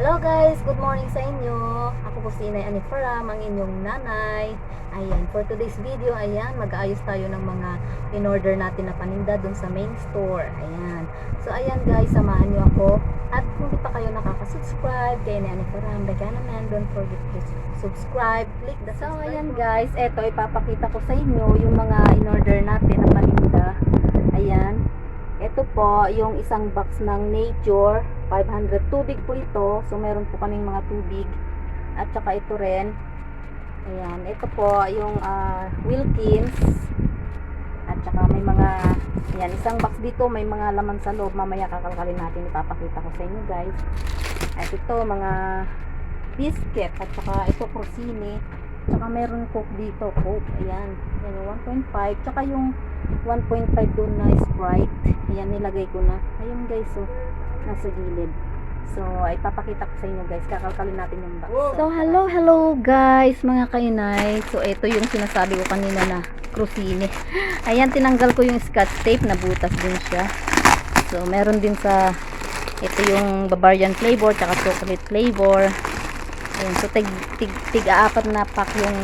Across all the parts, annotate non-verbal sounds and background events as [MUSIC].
Hello guys, good morning sa inyo. Ako po si Inay Anifaram, ang inyong nanay. Ayan, for today's video, ayan, mag-aayos tayo ng mga in-order natin na paninda dun sa main store. Ayan. So ayan guys, samahan nyo ako. At kung di pa kayo nakaka-subscribe kay Inay Anifaram, baka naman, don't forget to subscribe. Click the subscribe. So ayan guys, eto ipapakita ko sa inyo yung mga in-order natin na paninda. Ayan. Ito po, yung isang box ng Nature, 500 tubig po ito. So, meron po kaming mga tubig. At saka ito rin. Ayan, ito po, yung ah, Wilkins. At saka may mga, ayan, isang box dito, may mga laman sa loob. Mamaya kakalkalin natin, ipapakita ko sa inyo guys. At ito, mga biscuit. At saka ito, crostini. Tsaka meron coke dito, coke. Ayan, ayan yung 1.5. Tsaka yung 1.5 doon na Sprite. Ayan, nilagay ko na. Ayun guys, so, nasa gilid. So, ay papakita ko sa inyo guys. Kakalkalin natin yung box. So, hello, hello guys, mga kainay. So, ito yung sinasabi ko kanina na crostini. [LAUGHS] Ayan, tinanggal ko yung scotch tape. Nabutas din siya. So, meron din sa ito yung Bavarian flavor, tsaka chocolate flavor. Ayan, so tig, tig, tig apat na pack yung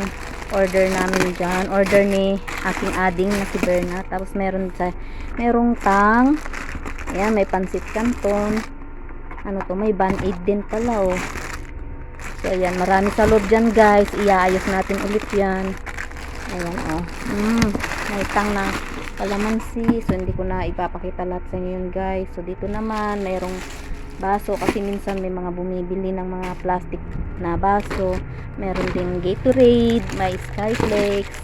order namin dyan. Order ni aking ading na si Berna. Tapos meron sa, merong tang. Ayan, may pansit canton. Ano to, may band-aid din pala oh. So ayan, marami sa loob dyan guys. Iaayos natin ulit yan. Ayan oh. Mm, may tang na kalamansi. So hindi ko na ipapakita lahat sa inyo yun guys. So dito naman, mayroong baso kasi minsan may mga bumibili ng mga plastic na baso meron ding Gatorade may Skyflakes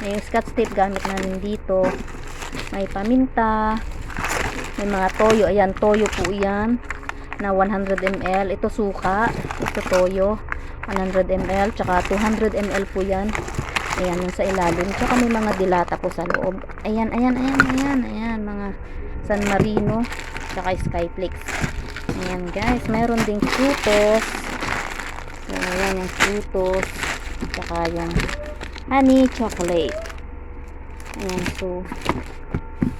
may scotch tape gamit namin dito may paminta may mga toyo. Ayan toyo po yan. Na 100 ml ito suka. Ito toyo. 100 ml tsaka 200 ml po yan. Ayan yung sa ilalim. Tsaka may mga dilata po sa loob. Ayan ayan ayan ayan ayan mga San Marino. Tsaka Skyflakes Ayan guys, meron ding frutos. Ayan yung frutos. Tsaka yung honey chocolate. Ayan, so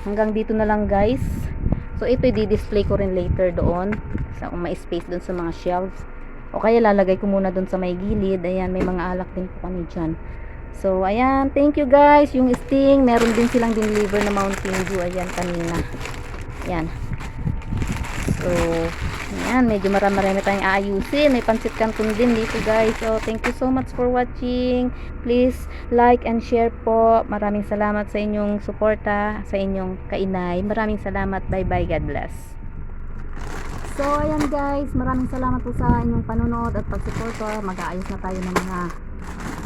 hanggang dito na lang guys. So ito i-display ko rin later doon. Sa kung may space doon sa mga shelves. O kaya lalagay ko muna doon sa may gilid. Ayan, may mga alak din po kami dyan. So, ayan. Thank you guys. Yung sting, meron din silang deliver na Mountain Dew. Ayan, kanina. Ayan. So, ayan, medyo marami-marami tayong aayusin. May pansit canton din dito guys. So, thank you so much for watching. Please like and share po. Maraming salamat sa inyong suporta, sa inyong kainay. Maraming salamat. Bye-bye. God bless. So, ayan guys. Maraming salamat po sa inyong panonood at pagsuporta. Mag-aayos na tayo ng mga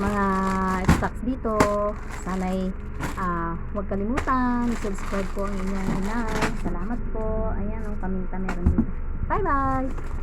mga stocks dito. Sana'y ah, huwag kalimutan. Subscribe po ang inyong inay. Salamat po. Ayan, ang paminta meron. Bye-bye!